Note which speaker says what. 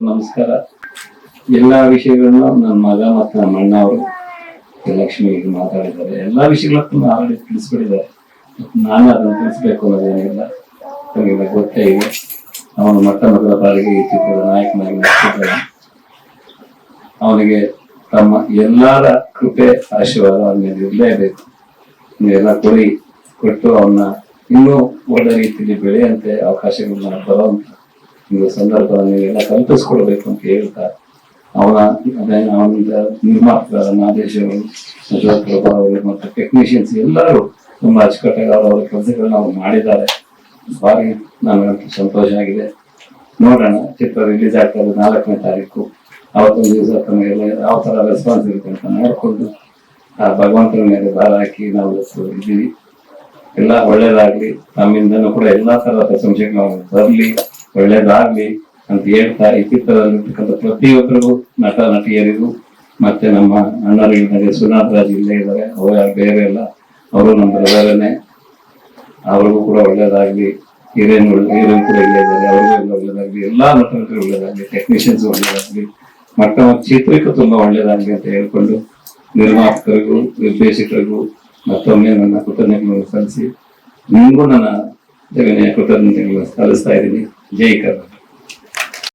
Speaker 1: ನಮಸ್ಕಾರ. ಎಲ್ಲಾ ವಿಷಯಗಳನ್ನ ನನ್ನ ಮಗ ಮತ್ತು ನಮ್ಮ ಅಣ್ಣ ಅವರು ಲಕ್ಷ್ಮಿ ಮಾತಾಡಿದ್ದಾರೆ. ಎಲ್ಲಾ ವಿಷಯಗಳನ್ನ ಆಲ್ರೆಡಿ ತಿಳಿಸ್ಬಿಟ್ಟಿದ್ದಾರೆ ನಾನು ಅದನ್ನು ತಿಳಿಸ್ಬೇಕು ಅನ್ನೋದೇನಿಲ್ಲ ನಮಗೆಲ್ಲ ಗೊತ್ತೇ ಇದೆ. ಅವನು ಮೊಟ್ಟ ಮೊದಲ ಬಾರಿಗೆ ಈ ಚಿತ್ರದ ನಾಯಕನಾಗಿ ನಟಿಸಿದ್ದಾನೆ. ಅವನಿಗೆ ತಮ್ಮ ಎಲ್ಲರ ಕೃಪೆ, ಆಶೀರ್ವಾದ ಅವನ ಮೇಲೆ ಇರಲೇಬೇಕು. ನೀವೆಲ್ಲ ಕೊಡಿ. ಕೊಟ್ಟು ಅವನ್ನ ಇನ್ನೂ ಒಳ್ಳೆ ರೀತಿಯಲ್ಲಿ ಬೆಳೆಯಂತೆ ಅವಕಾಶಗಳನ್ನ ಬರುವಂತ ಒಂದು ಸಂದರ್ಭದಲ್ಲಿ ಎಲ್ಲ ಕಲ್ಪಿಸ್ಕೊಡ್ಬೇಕು ಅಂತ ಹೇಳ್ತಾ ಅವನ ಅದೇ ಅವನ ನಿರ್ಮಾಪಕರ ನಾದೇಶರು ಅಶೋಕ್ ಪ್ರಭಾ ಮತ್ತು ಟೆಕ್ನಿಷಿಯನ್ಸ್ ಎಲ್ಲರೂ ತುಂಬಾ ಅಚ್ಚುಕಟ್ಟಾಗಿ ಅವರ ಕೆಲಸಗಳನ್ನ ಅವ್ರು ಮಾಡಿದ್ದಾರೆ. ಭಾರಿ ನನಗಂತೂ ಸಂತೋಷ ಆಗಿದೆ. ನೋಡೋಣ, ಚಿತ್ರ ರಿಲೀಸ್ ಆಗ್ತದೆ ನಾಲ್ಕನೇ ತಾರೀಕು. ಅವತ್ತು ದಿವಸ ಮೇಲೆ ಯಾವ ತರ ರೆಸ್ಪಾನ್ಸ್ ಇರುತ್ತೆ ಅಂತ ನೋಡಿಕೊಂಡು, ಆ ಭಗವಂತನ ಮೇಲೆ ಭಾರ ಹಾಕಿ ನಾವು ಇದ್ದೀವಿ. ಎಲ್ಲ ಒಳ್ಳೇದಾಗ್ಲಿ. ನಮ್ಮಿಂದನೂ ಕೂಡ ಎಲ್ಲಾ ತರದ ಪ್ರಶಂಸೆಗಳು ಬರ್ಲಿ. ಒಳ್ಳೇದಾಗ್ಲಿ ಅಂತ ಹೇಳ್ತಾ ಈ ಪ್ರತಿಯೊಬ್ಬರಿಗೂ ನಟ, ನಟಿಯರಿಗೂ, ಮತ್ತೆ ನಮ್ಮ ಅಣ್ಣರಿಗೆ ಸುನಾಥ್ ರಾಜ್ ಇಲ್ಲೇ ಇದ್ದಾರೆ. ಅವರು ಯಾರು ಬೇರೆ ಇಲ್ಲ. ಅವರು ನಮ್ಮ ಬ್ರದರನ್ನೇ ಅವ್ರಿಗೂ ಕೂಡ ಒಳ್ಳೇದಾಗ್ಲಿ. ಹೀರೋಯಿನ್ ಹೀರೋಯಿನ್ ಕೂಡ ಇಲ್ಲೇ ಇದ್ದಾರೆ. ಅವ್ರಿಗೂ ಎಲ್ಲ ಒಳ್ಳೇದಾಗ್ಲಿ. ಎಲ್ಲಾ ನಟನಟರು ಒಳ್ಳೇದಾಗ್ಲಿ. ಟೆಕ್ನಿಷಿಯನ್ಸ್ ಒಳ್ಳೇದಾಗ್ಲಿ. ಮಟ್ಟ ಚಿತ್ರಕ್ಕೂ ತುಂಬಾ ಒಳ್ಳೇದಾಗ್ಲಿ ಅಂತ ಹೇಳ್ಕೊಂಡು ನಿರ್ಮಾಪಕರಿಗೂ, ನಿರ್ದೇಶಕರಿಗೂ ಮತ್ತೊಮ್ಮೆ ನನ್ನ ಕೃತಜ್ಞತೆಗಳನ್ನು ಸಲ್ಲಿಸಿ, ನಿಮಗೂ ನನ್ನ ಜಗನೆಯ ಕೃತಜ್ಞತೆಗಳು ಸಲ್ಲಿಸ್ತಾ ಇದ್ದೀನಿ. ಜೈ ಕರ್ನಾಟಕ.